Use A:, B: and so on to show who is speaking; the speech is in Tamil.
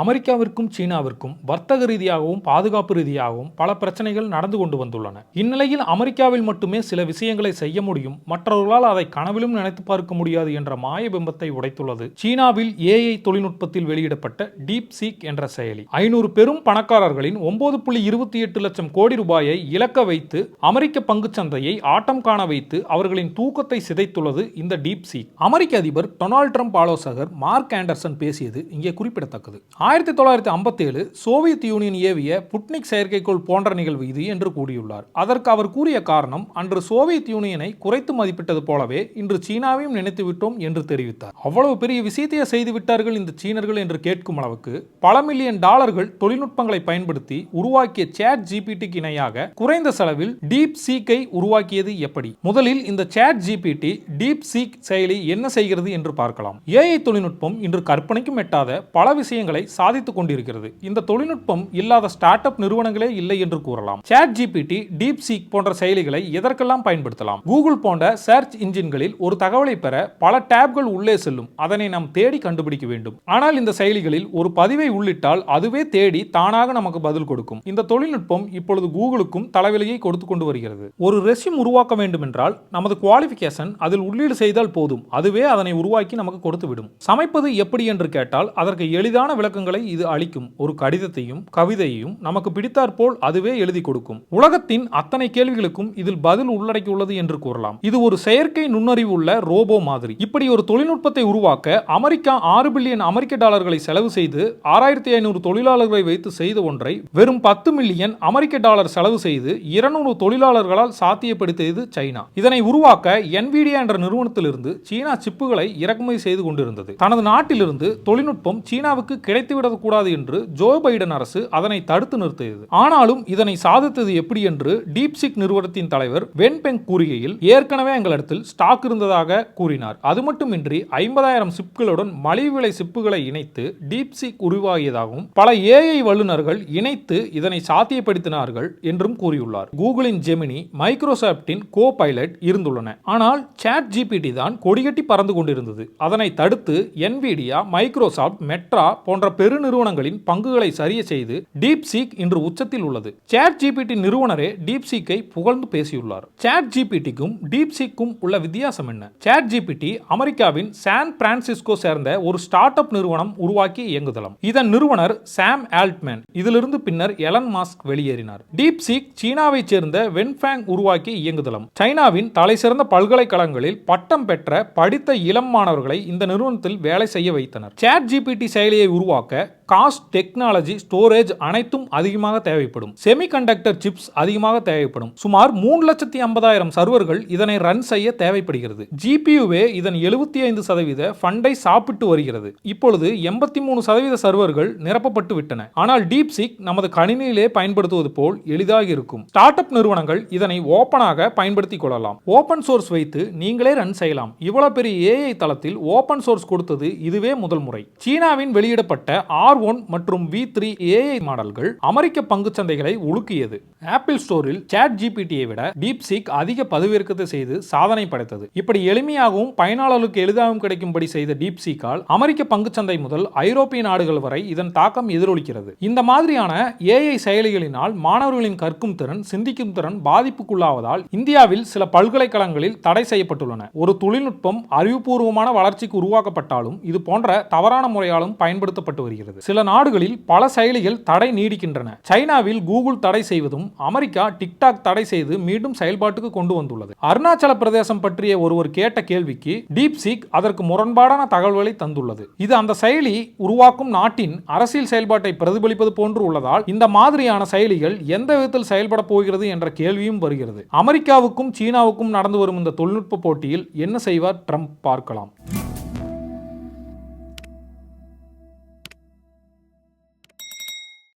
A: அமெரிக்காவிற்கும் சீனாவிற்கும் வர்த்தக ரீதியாகவும் பாதுகாப்பு ரீதியாகவும் பல பிரச்சனைகள் நடந்து கொண்டு வந்துள்ளன. இந்நிலையில் அமெரிக்காவில் மட்டுமே சில விஷயங்களை செய்ய முடியும். மற்றவர்களால் அதை கனவிலும் நினைத்து பார்க்க முடியாது என்ற மாய பிம்பத்தை உடைத்துள்ளது. சீனாவில் ஏஐ தொழில்நுட்பத்தில் வெளியிடப்பட்ட டீப் சீக் என்ற செயலி. ஐநூறு பெரும் பணக்காரர்களின் ஒன்பது புள்ளி இருபத்தி எட்டு லட்சம் கோடி ரூபாயை இலக்க வைத்து அமெரிக்க பங்குச்சந்தையை ஆட்டம் காண வைத்து அவர்களின் தூக்கத்தை சிதைத்துள்ளது இந்த டீப் சீக் அமெரிக்க அதிபர் டொனால்ட் ட்ரம்ப் ஆலோசகர் மார்க் ஆண்டர்சன் பேசியது இங்கே குறிப்பிடத்தக்கது. ஆயிரத்தி தொள்ளாயிரத்தி ஐம்பத்தேழு சோவியத் யூனியன் ஏவிய புட்னிக் செயற்கைக்கோள் போன்ற நிகழ்வு இது என்று கூறியுள்ளார். அதற்கு அவர் கூறிய காரணம் அன்று சோவியத் யூனியனை குறைத்து மதிப்பிட்டது போலவே இன்று சீனாவையும் நினைத்து விட்டோம் என்று தெரிவித்தார். அவ்வளவு பெரிய விஷயத்தையே செய்துவிட்டார்கள் இந்த சீனர்கள் என்று கேட்கும் அளவுக்கு பல மில்லியன் டாலர்கள் தொழில்நுட்பங்களை பயன்படுத்தி உருவாக்கிய சேட் ஜிபிடிக்கு இணையாக குறைந்த செலவில் டீப் சீக்கை உருவாக்கியது எப்படி? முதலில் இந்த சேட் ஜிபிடி டீப் சீக் செயலி என்ன செய்கிறது என்று பார்க்கலாம். ஏஐ தொழில்நுட்பம் இன்று கற்பனைக்கும் எட்டாத பல விஷயங்களை சாதித்துக் கொண்டிருக்கிறது. இந்த தொழில்நுட்பம் இல்லாத ஸ்டார்ட் அப் நிறுவனங்களே இல்லை என்று கூறலாம். சேட் ஜிபிடி டீப் சீக் போன்ற செயலிகளை எதற்கெல்லாம் பயன்படுத்தலாம்? கூகுள் போன்ற சர்ச் இன்ஜின்களில் ஒரு தகவலை பெற பல டேப்கள் உள்ளே செல்லும். அதனை நாம் தேடி கண்டுபிடிக்க வேண்டும். ஆனால் இந்த செயலிகளில் ஒரு பதிவை உள்ளிட்டால் அதுவே தேடி தானாக நமக்கு பதில் கொடுக்கும். இந்த தொழில்நுட்பம் இப்பொழுது கூகுளுக்கும் தலைவிலையை கொடுத்து கொண்டு வருகிறது. ஒரு ரெஸ்யூம் உருவாக்க வேண்டும் என்றால் நமது குவாலிஃபிகேஷன் அதில் உள்ளீடு செய்தால் போதும். அதுவே அதனை உருவாக்கி நமக்கு கொடுத்து விடும் சமைப்பது எப்படி என்று கேட்டால் அதற்கு எளிதான விளக்கங்களை இது அளிக்கும். ஒரு கடிதத்தையும் கவிதையையும் நமக்கு பிடித்தாற்போல் அதுவே எழுதி கொடுக்கும். உலகத்தின் அத்தனை கேள்விகளுக்கும் இதில் பதில் உள்ளடக்கியுள்ளது என்று கூறலாம். இது ஒரு செயற்கை நுண்ணறிவு உள்ள ரோபோ மாதிரி. இப்படி ஒரு தொழில்நுட்பத்தை உருவாக்க அமெரிக்கா ஆறு பில்லியன் அமெரிக்க டாலர்களை செலவு செய்து ஆறாயிரத்தி ஐநூறு தொழிலாளர்களை வைத்து செய்த ஒன்றை வெறும் பத்து மில்லியன் அமெரிக்க டாலர் செலவு செய்து இருநூறு தொழிலாளர்களால் சாத்தியப்படுத்தியது சைனா. இதனை உருவாக்க என்விடியா என்ற நிறுவனத்திலிருந்து சீனா சிப்புகளை இறக்குமதி செய்து கொண்டிருந்தது. தனது நாட்டிலிருந்து தொழில்நுட்பம் சீனாவுக்கு கிடைத்த கூடாது என்று ஜோ பைடன் அரசு அதனை தடுத்து நிறுத்தியது. ஆனாலும் இதனை சாதித்தது எப்படி என்று டீப்சிக் நிறுவனத்தின் தலைவர் வென்பெங் கூறுகையில் ஏற்கனவே எங்களிடத்தில் ஸ்டாக் இருந்ததாக கூறினார். அது மட்டுமின்றி ஐம்பதாயிரம் சிப்களுடன் மலிவு விலை சிப்புகளை இணைத்து டீப்சிக் உருவாகியதாகவும் பல ஏஐ வல்லுநர்கள் இணைத்து இதனை சாத்தியப்படுத்தினார்கள் என்றும் கூறியுள்ளார். கூகுளின் ஜெமினி மைக்ரோசாப்டின் கோ பைலட் இருந்துள்ளன. ஆனால் சாட் ஜிபிடி தான் கொடிகட்டி பறந்து கொண்டிருந்தது. அதனை தடுத்து என்விடியா மைக்ரோசாப்ட் மெட்ரா போன்ற பெருநிறுவனங்களின் பங்குகளை சரிய செய்து டீப் சீக் இன்று உச்சத்தில் உள்ளது. சேட் ஜிபிடி நிறுவனரே டீப் சீக்கை புகழ்ந்து பேசியுள்ளார். சேட் ஜிபிடிக்கும் டீப் சீக்கும் உள்ள வித்தியாசம் என்ன? சேட் ஜிபிடி அமெரிக்காவின் சான் பிரான்சிஸ்கோ சேர்ந்த ஒரு ஸ்டார்ட் அப் நிறுவனம் உருவாக்கி இயங்குதளம். இதன் நிறுவனர் சாம் ஆல்ட்மேன் இதிலிருந்து பின்னர் எலன் மாஸ்க் வெளியேறினார். டீப் சீக் சீனாவைச் சேர்ந்த வென்ஃபேங் உருவாக்கி இயங்குதளம். சைனாவின் தலை சிறந்த பல்கலைக்கழகங்களில் பட்டம் பெற்ற படித்த இளம் மாணவர்களை இந்த நிறுவனத்தில் வேலை செய்ய வைத்தனர். சேட் ஜிபிடி செயலியை உருவாக்க காஸ்ட் டெக்னாலஜி ஸ்டோரேஜ் அனைத்தும் அதிகமாக தேவைப்படும். செமிகண்டக்டர் சிப்ஸ் அதிகமாக தேவைப்படும். சுமார் மூணு லட்சத்தி ஐம்பதாயிரம் சர்வர்கள் இதனை ரன் செய்ய தேவைப்படுகிறது. ஜிபியுவே இதன் எழுபத்தி ஐந்து சதவீத ஃபண்டை சாப்பிட்டு வருகிறது. இப்பொழுது எண்பத்தி மூணு சதவீத சர்வர்கள் நிரப்பப்பட்டு விட்டன. ஆனால் டீப்சிக் நமது கணினியிலே பயன்படுத்துவது போல் எளிதாக இருக்கும். ஸ்டார்ட் அப் நிறுவனங்கள் இதனை ஓப்பனாக பயன்படுத்திக் கொள்ளலாம். ஓப்பன் சோர்ஸ் வைத்து நீங்களே ரன் செய்யலாம். இவ்வளவு பெரிய ஏஐ தளத்தில் ஓப்பன் சோர்ஸ் கொடுத்தது இதுவே முதல் முறை. சீனாவின் வெளியிடப்பட்ட ஆர் ஒன் மற்றும் வி த்ரீ ஏஐ மாடல்கள் அமெரிக்க பங்குச் சந்தைகளை உலுக்கியது ஆப்பிள் ஸ்டோரில் சாட் ஜிபிடியை விட டீப் சீக் அதிக பதிவிறக்கத்தை செய்து சாதனை படைத்தது. இப்படி எளிமையாகவும் பயனாளர்களுக்கு எளிதாகவும் கிடைக்கும்படி செய்த டீப் சீக்கால் அமெரிக்க பங்குச்சந்தை முதல் ஐரோப்பிய நாடுகள் வரை இதன் தாக்கம் எதிரொலிக்கிறது. இந்த மாதிரியான ஏஐ செயலிகளினால் மாணவர்களின் கற்கும் திறன் சிந்திக்கும் திறன் பாதிப்புக்குள்ளாவதால் இந்தியாவில் சில பல்கலைக்கழகங்களில் தடை செய்யப்பட்டுள்ளன. ஒரு தொழில்நுட்பம் அறிவுபூர்வமான வளர்ச்சிக்கு உருவாக்கப்பட்டாலும் இது போன்ற தவறான முறையாலும் பயன்படுத்தப்பட்டு வருகிறது. சில நாடுகளில் பல செயலிகள் தடை நீடிக்கின்றன. சைனாவில் கூகுள் தடை செய்வதும் அமெரிக்கா டிக்டாக் தடை செய்து மீண்டும் செயல்பாட்டுக்கு கொண்டு வந்துள்ளது. அருணாச்சல பிரதேசம் பற்றிய ஒருவர் கேட்ட கேள்விக்கு டீப்சிக் அதற்கு முரண்பாடான தகவல்களை தந்துள்ளது. இது அந்த செயலி உருவாக்கும் நாட்டின் அரசியல் செயல்பாட்டை பிரதிபலிப்பது போன்று உள்ளதால் இந்த மாதிரியான செயலிகள் எந்த விதத்தில் செயல்பட போகிறது என்ற கேள்வியும் வருகிறது. அமெரிக்காவுக்கும் சீனாவுக்கும் நடந்து வரும் இந்த தொழில்நுட்ப போட்டியில் என்ன செய்வார்? ட்ரம்ப் பார்க்கலாம்.